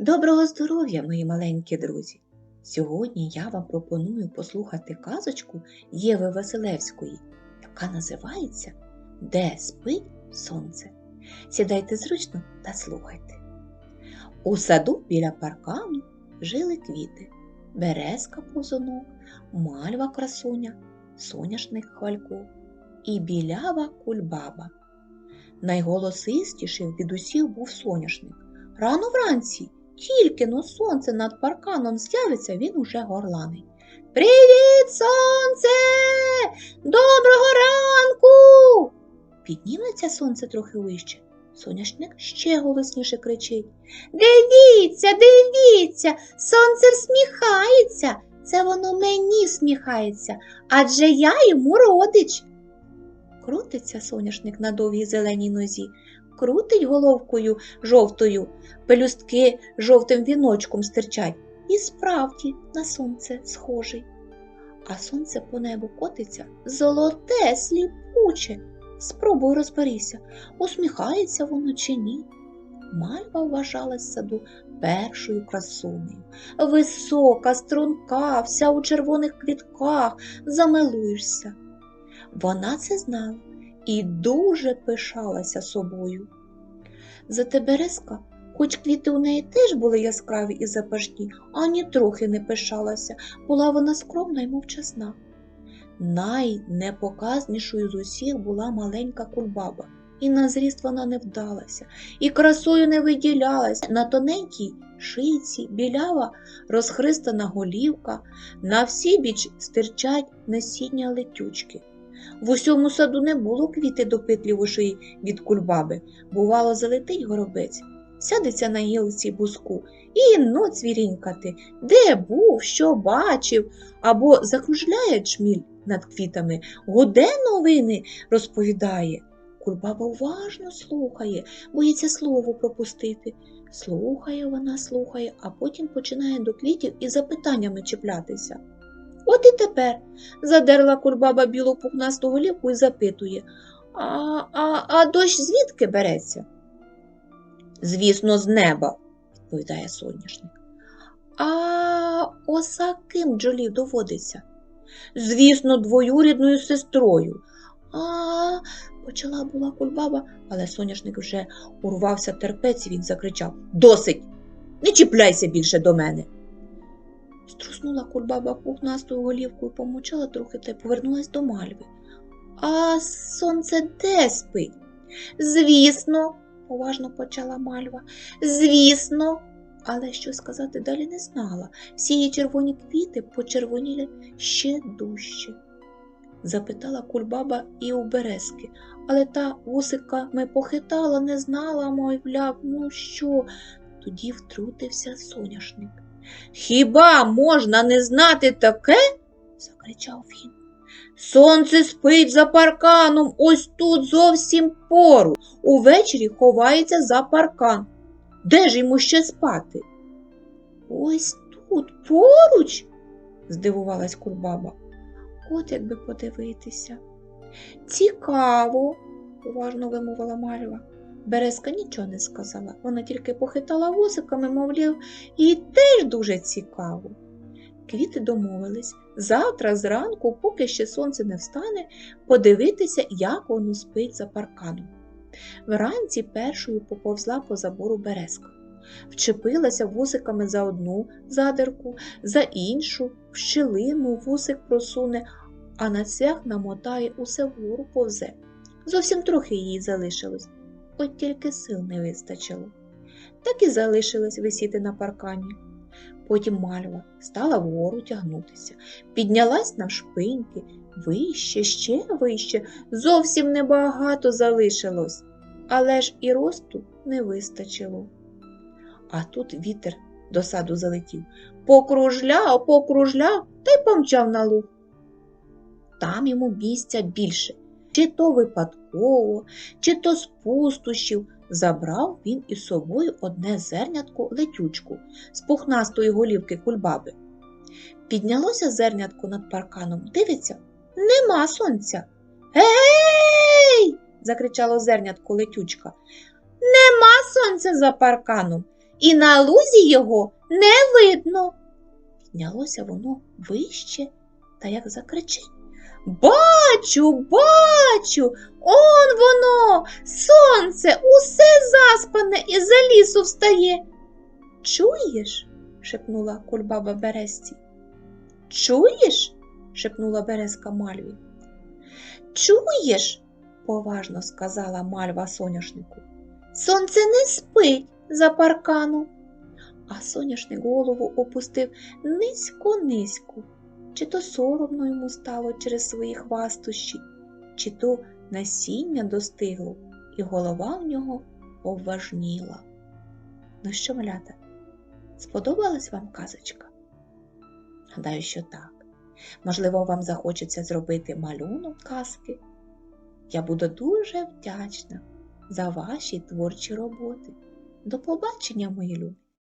Доброго здоров'я, мої маленькі друзі! Сьогодні я вам пропоную послухати казочку Єви Василевської, яка називається Де спить сонце. Сідайте зручно та слухайте. У саду біля паркану жили квіти, березка позонок, мальва красуня, соняшник хвалько і білява кульбаба. Найголосистішим від усіх був соняшник. Рано вранці, тільки но сонце над парканом з'явиться, він уже горланий. Привіт, сонце! Доброго ранку! Підніметься сонце трохи вище. Соняшник ще голосніше кричить. Дивіться, дивіться, сонце всміхається. Це воно мені всміхається, адже я йому родич. Крутиться соняшник на довгій зеленій нозі, крутить головкою жовтою, пелюстки жовтим віночком стирчать, і справді на сонце схожий. А сонце по небу котиться золоте, сліпуче. Спробуй розберися, усміхається воно чи ні. Мальва вважалась саду першою красунею. Висока, струнка, вся у червоних квітках, замилуєшся. Вона це знала і дуже пишалася собою. Зате березка, хоч квіти у неї теж були яскраві і запашні, ані трохи не пишалася, була вона скромна й мовчасна. Найнепоказнішою з усіх була маленька кульбаба, і на зріст вона не вдалася, і красою не виділялась на тоненькій шийці, білява розхристана голівка, на всі біч стирчать насіння летючки. В усьому саду не було квіти допитливішої від кульбаби. Бувало, залетить горобець, сядеться на гілці буску і но цвірінькати, де був, що бачив, або закружляє чміль над квітами, гуде новини розповідає. Кульбаба уважно слухає, боїться слово пропустити. Слухає вона, слухає, а потім починає до квітів із запитаннями чіплятися. От і тепер задерла кульбаба білу пухнасту голівку і запитує А, а, а дощ звідки береться? Звісно, з неба, відповідає соняшник. А оса ким бджолі доводиться? Звісно, двоюрідною сестрою. А, почала була кульбаба, але соняшник вже урвався терпець і він закричав Досить! Не чіпляйся більше до мене. Струснула кульбаба пухнастою голівкою, помовчала трохи та й повернулась до мальви. А сонце де спить? Звісно, поважно почала мальва. Звісно. Але що сказати далі не знала. Всі її червоні квіти почервоніли ще дужче. Запитала кульбаба і у березки, але та вусиками похитала, не знала, мовляв, ну що. Тоді втрутився соняшник. Хіба можна не знати таке? закричав він. Сонце спить за парканом, ось тут зовсім поруч. Увечері ховається за паркан. Де ж йому ще спати? Ось тут поруч? здивувалась кульбаба. От якби подивитися. Цікаво, уважно вимовила Мальва. Березка нічого не сказала, вона тільки похитала вусиками, мовляв, їй теж дуже цікаво. Квіти домовились завтра зранку, поки ще сонце не встане, подивитися, як воно спить за парканом. Вранці першою поповзла по забору березка, вчепилася вусиками за одну задерку, за іншу, в щілину вусик просуне, а на цвях намотає усе вгору повзе. Зовсім трохи їй залишилось от тільки сил не вистачило. Так і залишилась висіти на паркані. Потім мальва стала вгору тягнутися, піднялась на шпиньки, вище, ще вище, зовсім небагато залишилось, але ж і росту не вистачило. А тут вітер до саду залетів, покружляв, покружляв та й помчав на луг. Там йому місця більше, чи то випадково, чи то з пустощів, забрав він із собою одне зернятко летючку з пухнастої голівки кульбаби. Піднялося зернятко над парканом, дивиться, нема сонця. Гей! закричало зернятко летючка. Нема сонця за парканом. і на лузі його не видно. Піднялося воно вище та як закричить. Бачу, бачу, он воно, сонце, усе заспане і за лісу встає. Чуєш? шепнула кульбаба Березці. Чуєш? шепнула Березка Мальві. Чуєш? поважно сказала Мальва соняшнику. Сонце не спить за паркану. А соняшник голову опустив низько-низько. Чи то соромно йому стало через свої хвастощі, чи то насіння достигло, і голова в нього поважніла. Ну що, малята, сподобалась вам казочка? Гадаю, що так. Можливо, вам захочеться зробити малюнок казки. Я буду дуже вдячна за ваші творчі роботи. До побачення, мої любі!